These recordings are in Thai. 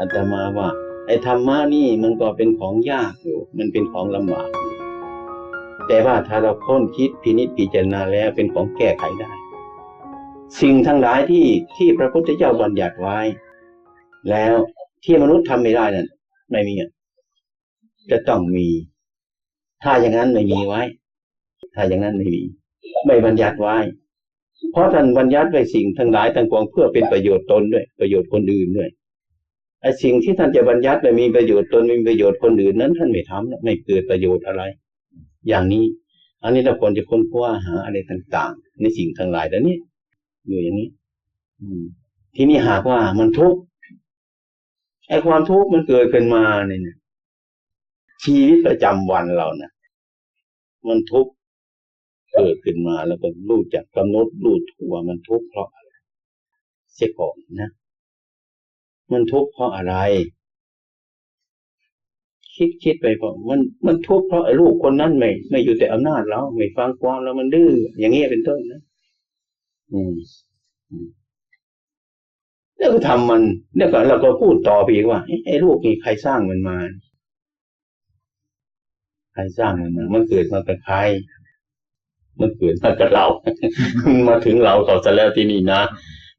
อาตมาว่า ไอ้ธรรมะนี่มันก็เป็นของยากอยู่ มันเป็นของลำบาก แต่ว่าถ้าเราค้นคิดพินิจพิจารณาแล้วเป็นของแก้ไขได้ สิ่งทั้งหลายที่ที่พระพุทธเจ้าบัญญัติไว้ แล้วที่มนุษย์ทำไม่ได้นั่นไม่มีจะต้องมี ถ้าอย่างนั้นไม่มีไว้ ถ้าอย่างนั้นไม่มี ไม่บัญญัติไว้ เพราะท่านบัญญัติไว้สิ่งทั้งหลายทั้งปวงเพื่อเป็นประโยชน์ตนด้วย ประโยชน์คนอื่นด้วย ไอ้สิ่งที่ท่านจะบัญญัติไม่มีประโยชน์ตนมีประโยชน์คนอื่นนั้น ท่านไม่ทำไม่เกิดประโยชน์อะไร อย่างนี้ อันนี้เราควรจะค้นคว้าหาอะไรต่างๆ ในสิ่งทั้งหลายแต่นี้อยู่อย่างนี้ อืม ที่นี่หากว่ามันทุกข์ไอ้ความทุกข์มันเกิดขึ้นมาเนี่ยชีวิตประจำวันเรานะมันทุกข์เกิดขึ้นมาแล้วก็รู้จักกำหนดรู้ถูกว่ามันทุกข์เพราะอะไรเสียก่อนนะ มันทุกข์เพราะอะไร คิดคิดไปพราะมันมันทุกข์เพราะไอ้ลูกคนนั้นไม่ ไม่อยู่แต่อำนาจเราไม่ฟังความแล้วมันดื้ออย่างนี้ยเป็นต้นนะอืมแล้วก็ทำมันแล้วก็เราก็พูดต่อไปอีกว่าไอ้ลูกนี่ใครสร้างมันมา ใครสร้างมันมามันเกิดมากับใครมันเกิดมากับเรา มาถึงเราต่อจะแล้วที่นี่นะ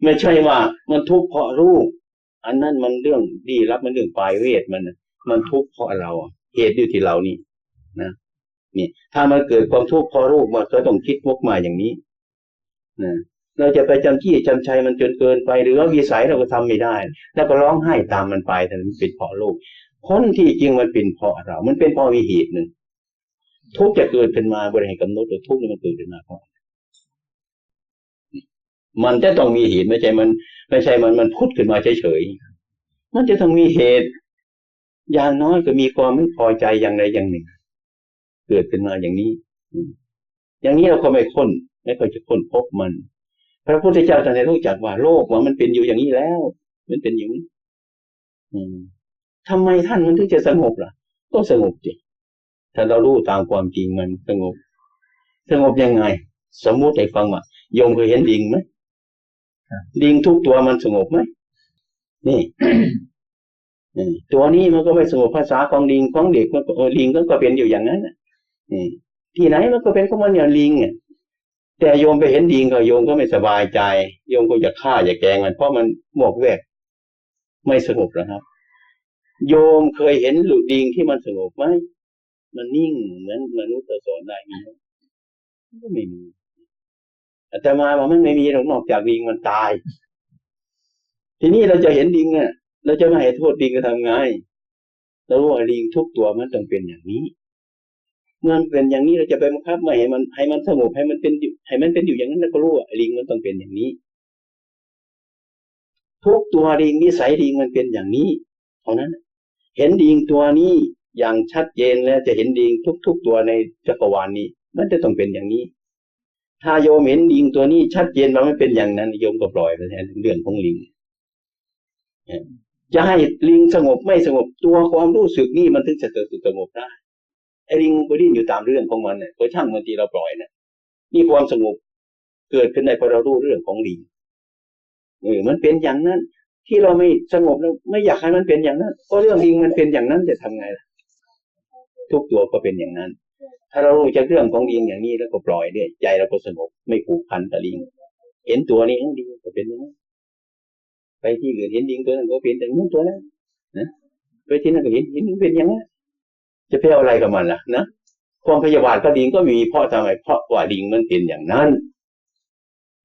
ไม่ใช่ว่ามันทุกข์เพราะลูก อันนั้นมันเรื่องดีรับมันเรื่องปลายเวทมันมันทุกข์เพราะเราเหตุอยู่ที่เรานี่นะนี่ ถ้ามันเกิดความทุกข์เพราะลูกมันก็ต้องคิดวกมาอย่างนี้นะเราจะไปจำจี้จำชัยมันจนเกินไปหรือว่าวิสัยเราก็ทำไม่ได้ แล้วก็ร้องไห้ตามมันไปแต่มันเป็นเพราะโลกคนที่จริงมันเป็นเพราะเรา มันเป็นเพราะมีเหตุหนึ่งทุกจะเกิดขึ้นมาบริหารกำหนดตัวทุกนี่มันเกิดขึ้นมาเพราะ มันจะต้องมีเหตุไม่ใช่มัน ไม่ใช่มันมันพุดขึ้นมาเฉยๆมันจะต้องมีเหตุ อย่างน้อยก็มีความไม่พอใจอย่างใดอย่างหนึ่ง เกิดขึ้นมาอย่างนี้ อย่างนี้เราก็ไม่ค้นไม่ค่อยจะค้นพบมัน พระพุทธเจ้าท่านได้รู้จักว่าโลกว่ามันเป็นอยู่อย่างนี้แล้ว มันเป็นอย่างนี้ทำไมท่านมันถึงจะสงบล่ะ ก็สงบจิถ้าเรารู้ตามความจริงมันสงบ สงบยังไง สมมุติให้ฟังว่าโยมเคยเห็นลิงไหม ลิงทุกตัวมันสงบไหมนี่ตัวนี้มันก็ไม่สงบภาษาของลิงของเด็กมันก็ลิงก็เป็นอยู่อย่างนั้นนี่ที่ไหนมันก็เป็นของมันอย่างลิงอะแต่โยมไปเห็นดิงก็โยมก็ไม่สบายใจ โยมก็จะฆ่าจะแกงมัน เพราะมันหมกแวกไม่สงบนะครับ โยมเคยเห็นหลุดดิงที่มันสงบไหมมันนิ่งเหมือนมนุษย์สอนได้ไหมก็ไม่มี แต่มาว่ามันไม่มีหรอกนอกจากดิงมันตาย ทีนี้เราจะเห็นดิงอะ เราจะม่ให้โทษดิงก็ทำไงเรารู้ว่าดิงทุกตัวมันต้องเป็นอย่างนี้เมื่อเป็นอย่างนี้เราจะไปบังคับไม่ให้มันให้มันสงบให้มันเป็นให้มันเป็นอยู่อย่างนั้นแล้วก็รู้ว่าลิงมันต้องเป็นอย่างนี้ ทุกตัวลิงนิสัยลิงมันเป็นอย่างนี้เท่านั้น เห็นลิงตัวนี้อย่างชัดเจนแล้วจะเห็นลิงทุก ๆ ตัวในจักรวาลนี้ มันจะต้องเป็นอย่างนี้ ถ้าโยมเห็นลิงตัวนี้ชัดเจนว่าไม่เป็นอย่างนั้นโยมก็ปล่อยไปแทนเรื่องของลิงจะให้ลิงสงบไม่สงบตัวความรู้สึกนี่มันถึงจะเกิดสงบได้ไอ้ลิงก็ดิ้นอยู่ตามเรื่องของมันเนี่ยก็ช่างบางทีเราปล่อยเนี่ยนี่ความสงบเกิดขึ้นในพอเรารู้เรื่องของลิงเออมันเป็นอย่างนั้น ที่เราไม่สงบเราไม่อยากให้มันเป็นอย่างนั้น ก็เรื่องลิงมันเป็นอย่างนั้นจะทำไงล่ะทุกตัวก็เป็นอย่างนั้น ถ้าเรารู้จากเรื่องของลิงอย่างนี้แล้วก็ปล่อยเนี่ยใจเราก็สงบไม่ผูกพันกับลิง เห็นตัวนี้ลิงก็เป็นอย่างนั้นไปที่อื่นเห็นลิงตัวนั้นก็เป็นอย่งนู้นตัวนั้นนะไปที่นั่นก็เห็นเห็นเป็นอย่างนั้นจะไปเอาอะไรกับมันล่ะนะความพยาบาทก็ลิงก็มีเพราะทำไมเพราะว่าลิงมันเป็นอย่างนั้น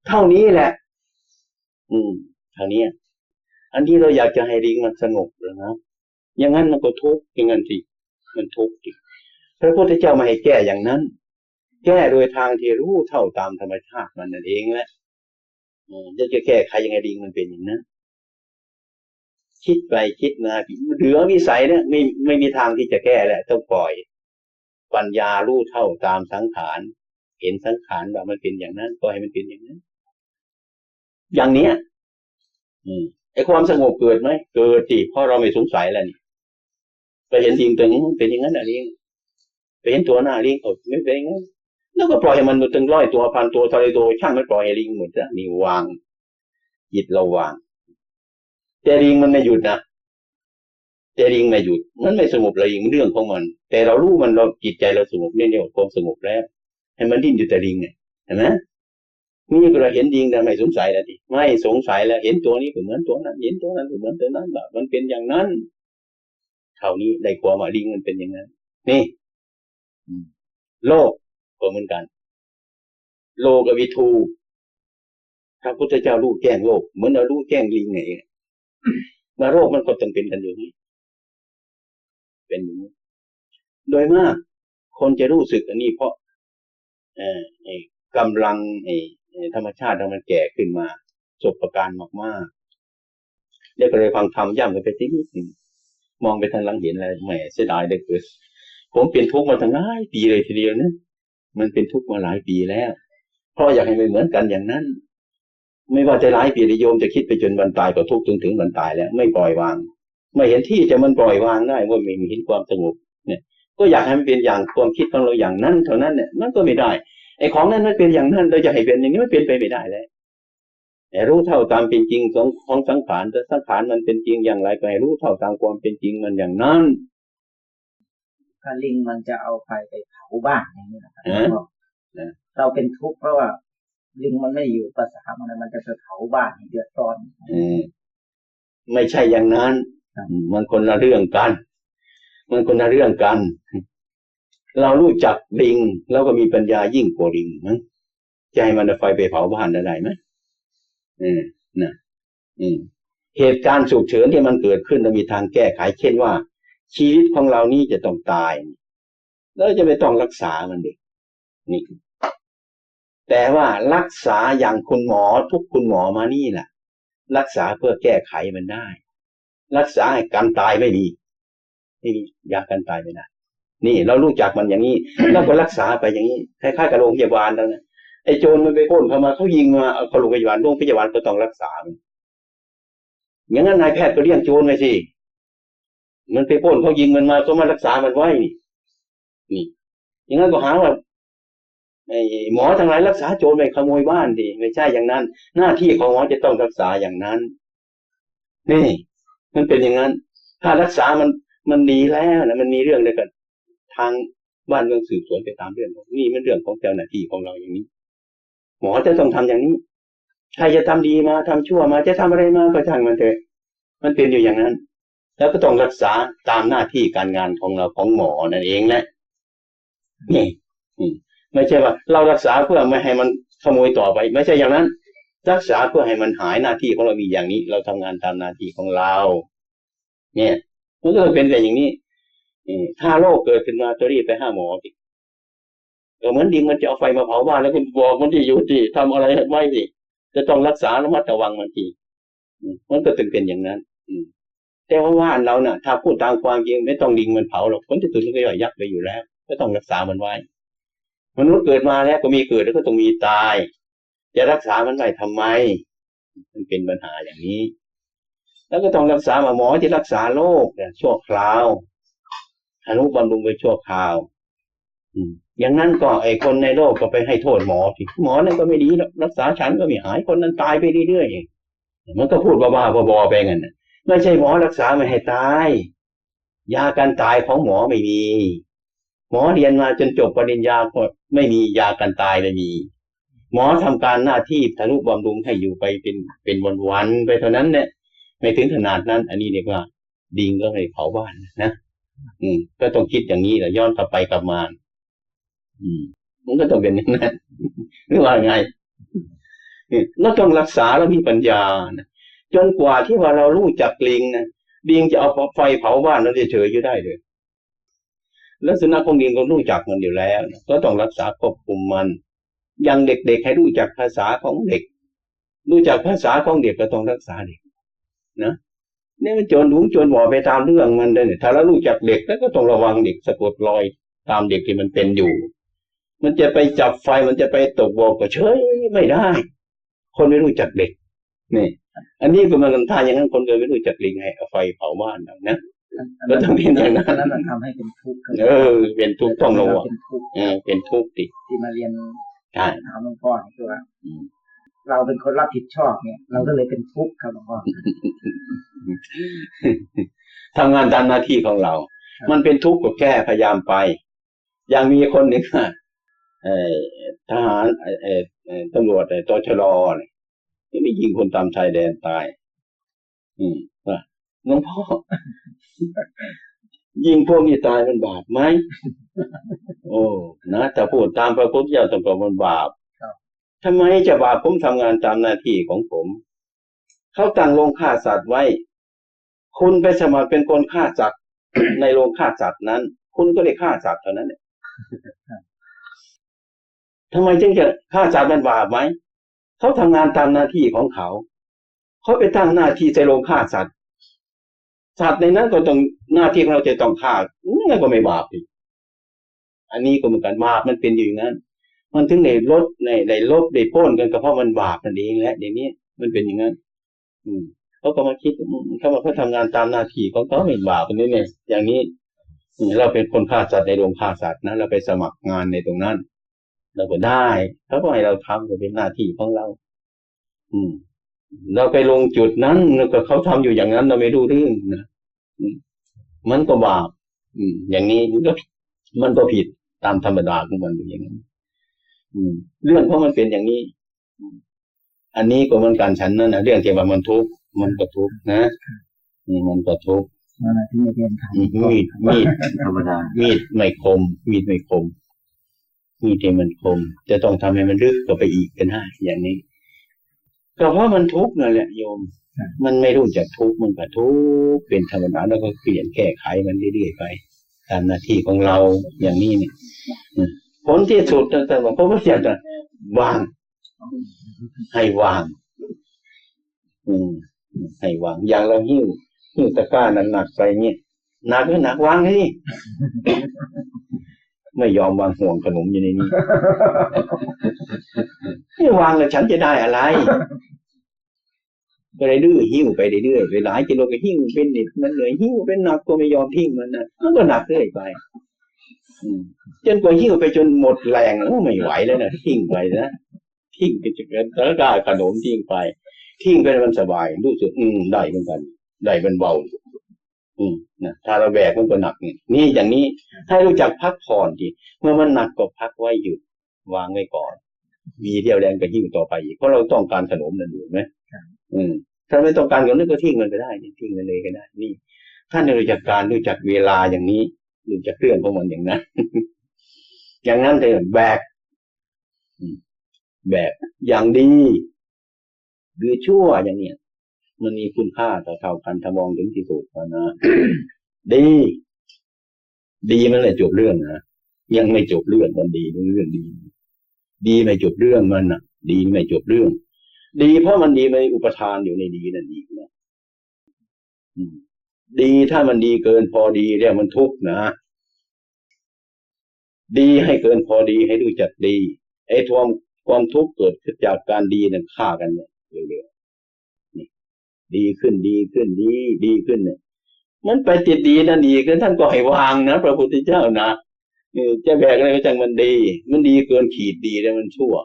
เท่านี้แหละ อืมท่านี้อันที่เราอยากจะให้ลิงมันสงบเลยนะอย่างนั้นมันก็ทุกข์อย่างนั้นสิมันทุกข์ พระพุทธเจ้ามาให้แก้อย่างนั้น แก้โดยทางที่รู้เท่าตามธรรมชาติมันนั่นเองแหละจะจะแก้ใครยังไงลิงมันเป็นอย่างนั้นคิดไปคิดมาเหลือวิสัยเนี่ยไม่ไม่มีทางที่จะแก้แหละต้องปล่อย ปัญญารู้เท่าตามสังขารเห็นสังขารว่ามันเป็นอย่างนั้น ก็ให้มันเป็นอย่างนั้น อย่างเนี้ย อืมไอ้ความสงบเกิดไหมเกิดสิเพราะเราไม่สงสัยแล้วนี่ไปเห็นลิงตึงเป็นอย่างนั้นอะลิงไป เห็นตัวหน้าลิงอดไม่เป็นงั้นแล้วก็ปล่อยให้มันตึงร้อยตัวพันตัวทะเลโดช่างไม่ปล่อยให้ลิงหมดแล้วนี่วางจิตเราวาง แต่ลิงมันไม่หยุดนะแต่ลิงไม่หยุด มันไม่สงบเลยลิงเรื่องของมัน แต่เรารู้มันเราจิตใจเราสงบเนี่ยเรียกว่าความสงบแล้วให้มันดิ้นอยู่แต่ลิงไงเห็นไหมนี่ก็เราเห็นลิงแต่ไม่สงสัยแล้วดิไม่สงสัยแล้วเห็นตัวนี้ก็เหมือนตัวนั้น เห็นตัวนั้นก็เหมือนตัวนั้นแบบมันเป็นอย่างนั้นเท่านี้ได้ความว่าลิงมันเป็นอย่างนั้น นี่ โลกก็เหมือนกัน โลกวิทูพระพุทธเจ้ารู้แจ้งโลกเหมือนเรารู้แจ้งลิงไงมาโรคมันก็ต้องเป็นกันอยู่นี่เป็นอย่างนี้โดยมาก คนจะรู้สึกอันนี้เพราะเอ่อกำลังอธรรมชาติมันแก่ขึ้นมาสบประการมากๆเรียกเลยฟังธรรมย่ำกันไปทีนิดหนึ่งมองไปทางหลังเห็นอะไรแหมเสียดายเด็กเกิด ผมเป็นทุกข์มาตั้งหลายปีเลยทีเดียวนะมันเป็นทุกข์มาหลายปีแล้วเพราะอยากให้มันเหมือนกันอย่างนั้น ไม่ว่าจะหลายปีหรือโยมจะคิดไปจนวันตายก็ทุกข์จนถึงวันตายแล้วไม่ปล่อยวาง ไม่เห็นที่จะมันปล่อยวางได้ว่าไม่มีเห็นความสงบเนี่ย ก็อยากให้มันเป็นอย่างความคิดของเราอย่างนั้นเท่านั้นเนี่ยมันก็ไม่ได้ไอ้ของนั้นมันเป็นอย่างนั้นเราจะให้เป็นอย่างนี้มันเป็นไปไม่ได้แล้วแต่รู้เท่าตามเป็นจริงของของสังขารแต่สังขารมันเป็นจริงอย่างไรก็ให้รู้เท่าตามความเป็นจริงมันอย่างนั้น ถ้าลิงมันจะเอาไฟไปเผาบ้านอย่างนี้นะครับฮะก็นะเราเป็นทุกข์เพราะว่าลิงมันไม่อยู่ภาษามันมันจะไปเผาบ้านให้เดือดร้อนเออไม่ใช่อย่างนั้นครับมันคนละเรื่องกัน มันคนละเรื่องกัน เรารู้จักลิงเราก็มีปัญญายิ่งกว่าลิงมั้งจะให้มันเอาไฟไปเผาบ้านได้ไหมเออนะอืมเหตุการณ์ฉุกเฉินที่มันเกิดขึ้นเรามีทางแก้ไข เช่นว่า ชีวิตของเรานี่จะต้องตายแล้วจะไม่ต้องรักษามันเด็กนี่แต่ว่ารักษาอย่างคุณหมอทุกคุณหมอมานี่แหละรักษาเพื่อแก้ไขมันได้ รักษาให้การตายไม่มีไม่มียาการตายไม่ได้นี่เรารู้จักมันอย่างนี้เราก็รักษาไปอย่างนี้คล้ายๆกับโรงพยาบาลแล้วนะไอ้โจรมันไปปล้นเข้ามาเขายิงมาเอาเข้าโรงพยาบาลโรงพยาบาลก็ต้องรักษาอย่างนั้นนายแพทย์ก็เลี้ยงโจรไปสิ มันไปป้นเขายิงมันมาก็มารักษามันไว้นี่นี่อย่างนั้นก็หาว่าไอ้หมอทั้งหลายรักษาโจรไม่ขโมยบ้านดิไม่ใช่อย่างนั้น หน้าที่ของหมอจะต้องรักษาอย่างนั้น นี่ มันเป็นอย่างนั้น ถ้ารักษามันมันดีแล้วนะมันมีเรื่องเลยกันทางบ้านเมืองสืบสวนไปตามเรื่องนี่มันเรื่องของเจ้าหน้าที่ของเราอย่างนี้ หมอจะต้องทำอย่างนี้ใครจะทำดีมาทำชั่วมา จะทำอะไรมาก็ช่างมันเถอะมันเป็นอยู่อย่างนั้น แล้วก็ต้องรักษาตามหน้าที่การงานของเราของหมอนั่นเองแหละนี่ไม่ใช่ว่า เรารักษาเพื่อไม่ให้มันขโมยต่อไป ไม่ใช่อย่างนั้น รักษาเพื่อให้มันหายหน้าที่ของเรามีอย่างนี้ เราทำงานตามหน้าที่ของเรา เนี่ยมันก็ต้องเป็นแต่อย่างนี้ถ้าโรคเกิดขึ้นมาจะรีบไปหาหมอสิก็เหมือนดิงมันจะเอาไฟมาเผาบ้านแล้วคุณบอกมันที่อยู่ที่ทำอะไรไว้สิจะต้องรักษาระมัดระวังมันทีมันก็ถึงเป็นอย่างนั้น อืม แต่ว่าว่านเราน่ะถ้าพูดตามความจริงไม่ต้องดิงมันเผาหรอกคนที่ตุนมันก็ย่อยยักษ์ไปอยู่แล้ว ก็ต้องรักษามันไว้ มนุษย์เกิดมาแล้วก็มีเกิดแล้วก็ต้องมีตาย จะรักษามันไว้ทำไม มันเป็นปัญหาอย่างนี้ แล้วก็ต้องรักษาหมอที่รักษาโรคเนี่ยชั่วคราวอนุบำรุงไปชั่วคราวอย่างนั้นก็ไอ้คนในโลกก็ไปให้โทษหมอที่หมอนั่นก็ไม่ดีรักษาฉันก็ไม่หายคนนั้นตายไปเรื่อยๆมันก็พูดบ้าๆบอๆไปงั้นนะ ไม่ใช่หมอรักษาไม่ให้ตาย ยาการตายของหมอไม่มี หมอเรียนมาจนจบปริญญาก็ไม่มียากันตายไม่มี หมอทำการหน้าที่ทะนุบำรุงให้อยู่ไปเป็นเป็นวันวันๆไปเท่านั้นเนี่ยไม่ถึงขนาดนั้น อันนี้เรียกว่า ดิงก็ให้เผาบ้านนะอืม ก็ต้องคิดอย่างนี้แหละย้อนกลับไปกลับมา อืม มันก็ต้องเป็นอย่างนั้นหรือว่าไงเราต้องรักษาแล้วมีปัญญานะ จนกว่าที่ว่าเรารู้จักลิงนะลิงจะเอาไฟเผาบ้านเราเฉยๆอยู่ได้เลยลักษณะของดินก็รู้จักมันอยู่แล้ว ก็ต้องรักษาควบคุมมันอย่างเด็กๆให้รู้จักภาษาของเด็ก รู้จักภาษาของเด็กก็ต้องรักษาเด็กนะนี่มันโจรหลุงโจรบ่อไปตามเรื่องมันเลยถ้าเรารู้จักเด็กแล้วก็ต้องระวังเด็กสะกดรอยตามเด็กที่มันเป็นอยู่ มันจะไปจับไฟมันจะไปตกบ่อก็เฉยไม่ได้ คนไม่รู้จักเด็กนี่ อันนี้ก็เหมันท่าอย่างนั้นคนเคยไม่รู้จักลิงให้เอาไฟเผาบ้านเรานะอันก็ต้องเป็นอย่างนั้นอันนั้นมันทำให้เป็นทุกข์เออเป็นทุกข์ต้องระวังเป็นทุกข์เออเป็นทุกข์ติที่มาเรียนใช่ถามหลวงพ่อนี่คือว่าอืมเราเป็นคนรับผิดชอบเนี่ย เราก็เลยเป็นทุกข์ครับหลวงพ่อทำงานตามหน้าที่ของเราครับมันเป็นทุกข์ก็แก้พยายามไป อย่างมีคนหนึ่งอะเอ่อทหารเอ่อเอ่อเอ่อตำรวจเอ่อตชร เนี่ยที่ไปยิงคนตามชายแดนตาย อืมว่าหลวงพ่อ ยิงพวกนี้ตายมันบาปไหมโอ้นะแต่พูดตามพระพุทธเจ้าต้องบอกมันบาปครับทำไมจะบาปผมทำงานตามหน้าที่ของผมเขาตั้งโรงฆ่าสัตว์ไว้ คุณไปสมัครเป็นคนฆ่าสัตว์ในโรงฆ่าสัตว์นั้น คุณก็ได้ฆ่าสัตว์เท่านั้นเนี่ยทำไมจึงจะฆ่าสัตว์มันบาปไหม เขาทำงานตามหน้าที่ของเขา เขาไปตั้งหน้าที่ในโรงฆ่าสัตว์ สัตว์ในนั้นก็ต้องหน้าที่ของเราจะต้องฆ่านั่นก็ไม่บาปอีกอันนี้ก็เหมือนกันบาปมันเป็นอยู่อย่างนั้น มันถึงในลดในในลบในป้นกันก็เพราะมันบาปนั่นเองแหละเดี๋ยวนี้มันเป็นอย่างนั้น อืมเขาก็มาคิดเขามาเขาทำงานตามหน้าที่ของเขาไม่บาปนนี้เนี่ยอย่างนี้เราเป็นคนฆ่าสัตว์ในโรงฆ่าสัตว์นะเราไปสมัครงานในตรงนั้น เราก็ได้เขาก็ให้เราทำก็เป็นหน้าที่ของเรา อืม เราไปลงจุดนั้นแล้วก็เขาทำอยู่อย่างนั้น เราไม่รู้เรื่องนะอืมมันก็บาปอืม อย่างนี้มันก็มันก็ผิดตามธรรมดาของมันอยู่อย่างนั้นอืม เรื่องเพราะมันเป็นอย่างนี้อืมอันนี้ก็เหมือนกันฉันนั่นนะเรื่องที่ว่ามันทุกข์มันก็ทุกข์นะอืมมันก็ทุกข์นั่นแหละที่ไม่เรียนทอืมมีดมีดธรรมดามีดไม่คม มีดไม่คม มีดที่มันคม จะต้องทำให้มันลึกกว่าไปอีกกันได้อย่างนี้ก็เพราะมันทุกข์นั่นแหละโยม มันไม่รู้จักทุกข์มันก็ทุกข์เป็นธรรมดาแล้วก็เปลี่ยนแก้ไขมันเรื่อยๆไป ตามหน้าที่ของเราอย่างนี้เนี่ยอืมผลที่สุดตั้งแต่ว่าพระพุทธเจ้าจะวาง ให้วาง อืมให้วาง อย่างเราหิ้วหิ้วตะกร้าหนักๆไปเนี่ยหนักก็หนักวางให้นี่ ไม่ยอมวางห่วงขนมอยู่ในนี้ไม่วางแล้วฉันจะได้อะไรก็เลยดื้อหิ้วไปเรื่อยๆไปหลายกิโลก็หิ้วเป็นนิดมันเหนื่อยหิ้วเป็นหนักก็ไม่ยอมทิ้งมันนะมันก็หนักเรื่อยไปอืมจนกว่าหิ้วไปจนหมดแรงแล้วไม่ไหวแล้วนะทิ้งไปนะทิ้งไปจนแล้วก็ขนมทิ้งไป ทิ้งไปแล้วมันสบายรู้สึกอืมได้เหมือนกันได้มันเบา อืมนะถ้าเราแบกมันก็หนักนี่นี่อย่างนี้ให้รู้จักพักผ่อนทีเมื่อมันหนักก็พักไว้หยุดวางไว้ก่อน มีเดียวแรงก็หิ้วต่อไปอีกเพราะเราต้องการขนมนั่นอยู่ไหมอืมถ้าไม่ต้องการขนมก็ทิ้งมันไปได้นี่ทิ้งมันเลยก็ได้ นี่ท่านรู้จักการรู้จักเวลาอย่างนี้รู้จักเรื่องของมันอย่างนั้น อย่างนั้นเลยแบกอืมแบกอย่างดีหรือชั่วอย่างเนี้ย มันมีคุณค่าเท่ากันถ้ามองถึงที่สุดแล้วนะดี ดีมันเลยจบเรื่องนะยังไม่จบเรื่องมันดีเรื่องดี ดีไม่จบเรื่องมันน่ะ ดีไม่จบเรื่อง ดีเพราะมันดีไม่อุปทานอยู่ในดีนั่นอีนะดีถ้ามันดีเกินพอดีเรียกมันทุกข์นะดีให้เกินพอดีให้รู้จักดีไอ้ความความทุกข์เกิดขึ้นจากการดีนั่นฆ่ากันเนี่ยเร็วๆนี่ ดีขึ้นดีขึ้นดีดีขึ้นเนี่ยมันไปติดดีนั่นดีขึ้นท่านก็ให้วางนะพระพุทธเจ้านะเออจะแบกอะไรก็จังมันดี มันดีเกินขีดดีแล้วมันชั่ว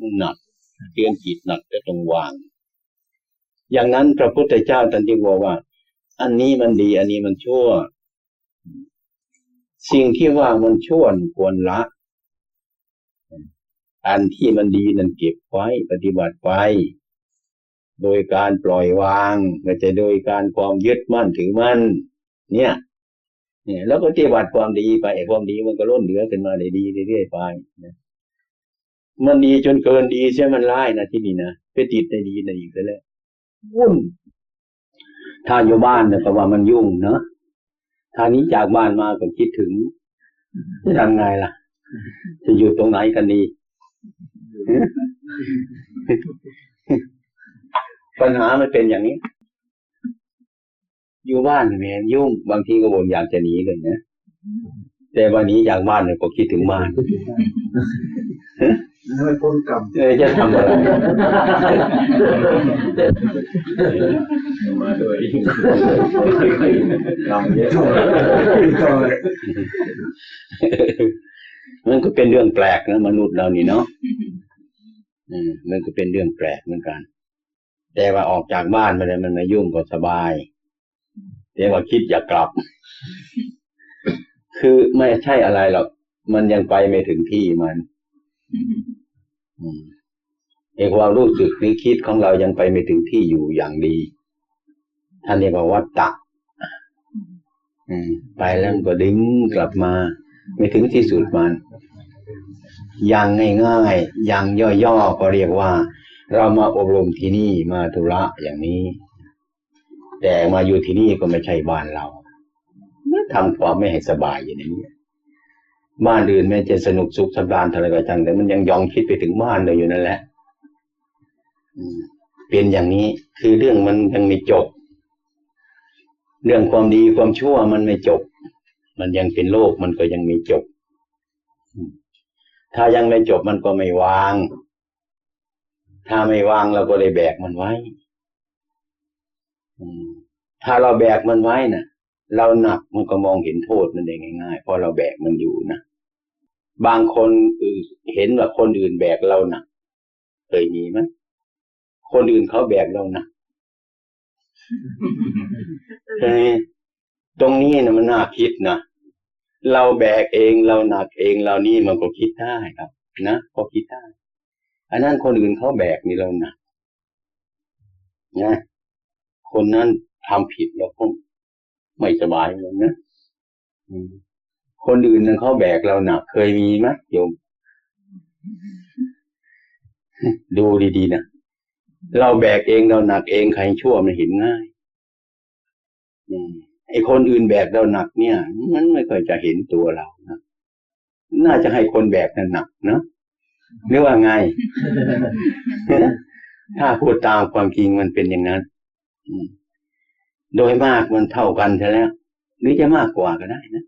มันหนักเกินขีดหนักก็ต้องวาง อย่างนั้นพระพุทธเจ้าท่านจึงบอกว่า อันนี้มันดี อันนี้มันชั่ว สิ่งที่ว่ามันชั่วควรละอันที่มันดีนั้นเก็บไว้ปฏิบัติไว้ โดยการปล่อยวางไม่ใช่โดยการความยึดมั่นถือมั่น เนี่ย เนี่ย แล้วก็ปฏิบัติความดีไปไอ้ความดีมันก็ล้นเหลือขึ้นมาได้ดีเรื่อยๆไปนะมันดีจนเกินดีใช่ไหมมันร้ายนะที่นี่นะไปติดในดีในอีกแล้ววุ่นถ้าอยู่บ้านเนี่ยก็ว่ามันยุ่งเนาะถ้านี้จากบ้านมาก็คิดถึงจะทำไงล่ะ จะอยู่ตรงไหนกันดี ปัญหามันเป็นอย่างนี้ อยู่บ้านเนี่ยแม่งยุ่งบางทีก็บ่นอยากจะหนีเลยนะแต่วันนี้จากบ้านเนี่ยก็คิดถึงบ้านไม่พ้นกรรมเออจะทำอะไรมาด้วยกรรมเยอะมันก็เป็นเรื่องแปลกนะมนุษย์เรานี่เนาะอืมมันก็เป็นเรื่องแปลกเหมือนกัน แต่ว่าออกจากบ้านมาเลยมันไมายุ่งก็สบายแต่ว่าคิดอยากกลับ คือไม่ใช่อะไรหรอก มันยังไปไม่ถึงที่มันไอความรู้สึกหรือคิดของเรายังไปไม่ถึงที่อยู่อย่างดี ท่านเรียกว่าวัตตะไปแล้วก็ดึงกลับมา ไม่ถึงที่สุดมัน อย่างง่ายๆอย่างย่อๆก็เรียกว่า เรามาอบรมที่นี่มาธุระอย่างนี้ แต่มาอยู่ที่นี่ก็ไม่ใช่บ้านเราทำความไม่ให้สบายอย่างนี้บ้านอื่นแม้จะสนุกสุขสบายอะไรก็ช่างแต่มันยังยองคิดไปถึงบ้านเลยอยู่นั่นแหละเป็นอย่างนี้คือเรื่องมันยังไม่จบ เรื่องความดีความชั่วมันไม่จบ มันยังเป็นโลกมันก็ยังไม่จบ ถ้ายังไม่จบมันก็ไม่วาง ถ้าไม่วางเราก็เลยแบกมันไว้อืมถ้าเราแบกมันไว้น่ะ เราหนักมันก็มองเห็นโทษมันได้ง่ายๆเพราะเราแบกมันอยู่นะบางคนคือเห็นว่าคนอื่นแบกเราหนักเคยมีไหมคนอื่นเขาแบกเราหนักใช่ไหมตรงนี้นะมันน่าคิดนะเราแบกเองเราหนักเองเรานี่มันก็คิดได้ครับนะก็คิดได้ อันนั้นคนอื่นเขาแบกนี่เราหนักนะ คนนั้นทำผิดเราก็ไม่สบายเหมือนะคนอื่นนั้นเขาแบกเราหนัก เคยมีไหมโยม ดูดีๆนะเราแบกเองเราหนักเองใครชั่วมันเห็นง่ายไอ้คนอื่นแบกเราหนักเนี่ย มันไม่ค่อยจะเห็นตัวเรานะน่าจะให้คนแบกนั่นหนักนะ หรือว่าไง ถ้าพูดตามความจริงมันเป็นอย่างนั้นโดยมากมันเท่ากันใช่แล้วหรือจะมากกว่าก็ได้นะ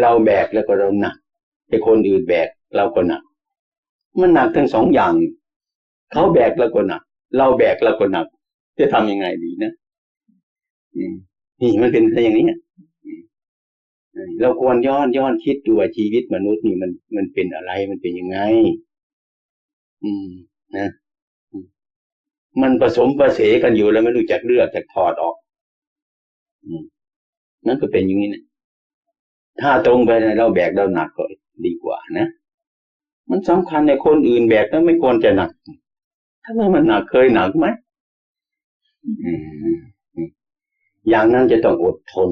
เราแบกแล้วก็เราหนักไอ้คนอื่นแบกเราก็หนัก มันหนักทั้งสองอย่าง เขาแบกแล้วก็หนัก เราแบกแล้วก็หนัก จะทำยังไงดีนะนี่มันเป็นอย่างนี้ เราควรย้อนย้อนคิดดูว่าชีวิตมนุษย์นี่มันมันเป็นอะไรมันเป็นยังไง อืมนะมันผสมประเสกันอยู่แล้วไม่รู้จักเลือกจักถอดออก อืมนั่นก็เป็นอย่างนี้นะถ้าตรงไปนะเราแบกเราหนักก็ดีกว่านะมันสำคัญในคนอื่นแบกแล้วไม่ควรจะหนักถ้าว่ามันหนักเคยหนักไหมอืมอย่างนั้นจะต้องอดทน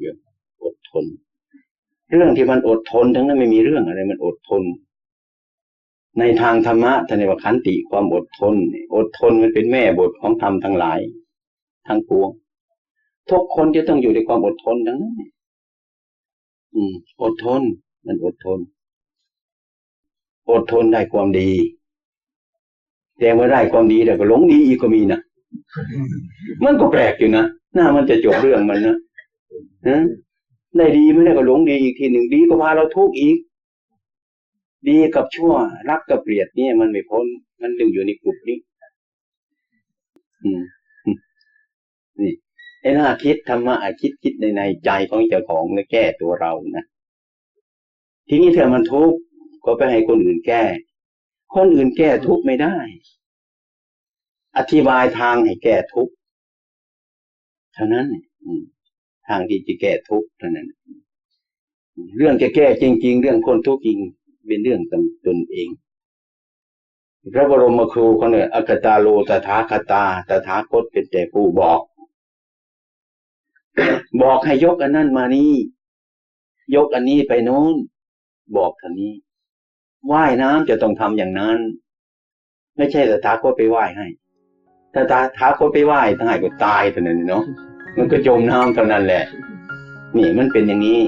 เยอะ อดทน เรื่องที่มันอดทนทั้งนั้นไม่มีเรื่องอะไรมันอดทน ในทางธรรมะท่านเรียกว่าขันติความอดทน อดทนมันเป็นแม่บทของธรรมทั้งหลาย ทั้งปวงทุกคนจะต้องอยู่ในความอดทนทั้งนั้นอืม อดทน มันอดทน อดทนได้ความดี แต่เมื่อได้ความดีแต่ก็หลงดีอีกก็มีนะมันก็แปลกอยู่นะหน้ามันจะจบเรื่องมันนะนะ ได้ดีไม่ได้ก็หลงดีอีกทีหนึ่งดีก็พาเราทุกข์อีก ดีกับชั่วรักกับเกลียดเนี่ยมันไม่พ้น มันดึงอยู่ในกลุ่มนี้ อืมนี่ไอ้หน้าคิดธรรมะคิดคิดในในใจของเจ้าของและแก้ตัวเรานะทีนี้ถ้ามันทุกข์ก็ไปให้คนอื่นแก้ คนอื่นแก้ทุกข์ไม่ได้ อธิบายทางให้แก้ทุกข์เท่านั้นอืม ทางที่จะแก้ทุกข์เท่านั้น เรื่องจะแก้จริง ๆ เรื่องคนทุกข์จริงเป็นเรื่องตนตนเอง พระบรมครูเขาเนี่ยอัคตาโลตถาคตาตถาคตเป็นแต่ผู้บอก บอกให้ยกอันนั้นมานี่ ยกอันนี้ไปโน้น บอกท่านี้ว่ายน้ำจะต้องทำอย่างนั้น ไม่ใช่ตถาคตไปไหว้ให้ถ้าตถาคตไปไหว้ถ้าให้ก็ตายเท่านั้นเนาะ มันก็จมน้ำเท่านั้นแหละ นี่มันเป็นอย่างนี้